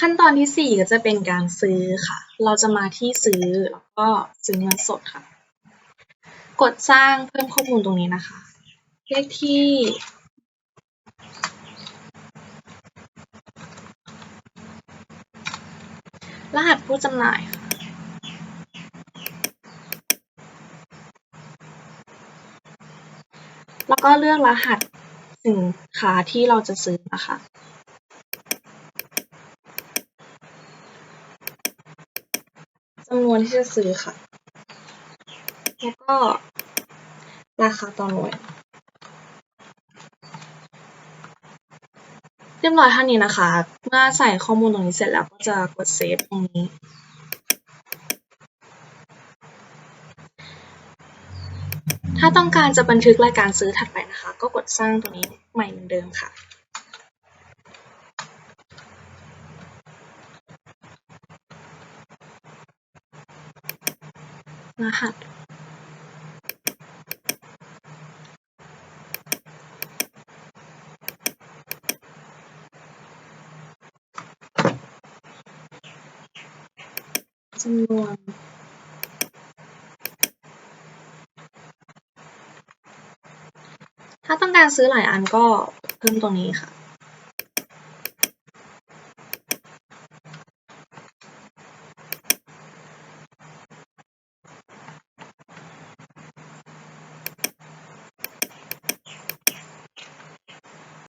ขั้นตอนที่ 4 ก็จะเป็นการซื้อค่ะ เราจะมาที่ซื้อแล้วก็ซื้อเงินสดค่ะ กดสร้างเพิ่มข้อมูลตรงนี้นะคะ เลขที่รหัสผู้จำหน่ายค่ะแล้วก็เลือกรหัสสินค้าที่เราจะซื้อนะคะ จำนวนที่จะซื้อค่ะ แล้วก็ ราคาต่อหน่วย เรียบร้อยเท่านี้นะคะ เมื่อใส่ข้อมูลตรงนี้เสร็จแล้วก็จะกดเซฟตรงนี้ถ้าต้องการจะบันทึกรายการซื้อถัดไปนะคะ ก็กดสร้างตรงนี้ใหม่เหมือนเดิมค่ะ รหัสจำนวนถ้าต้องการซื้อหลายอันก็เพิ่มตรงนี้ค่ะ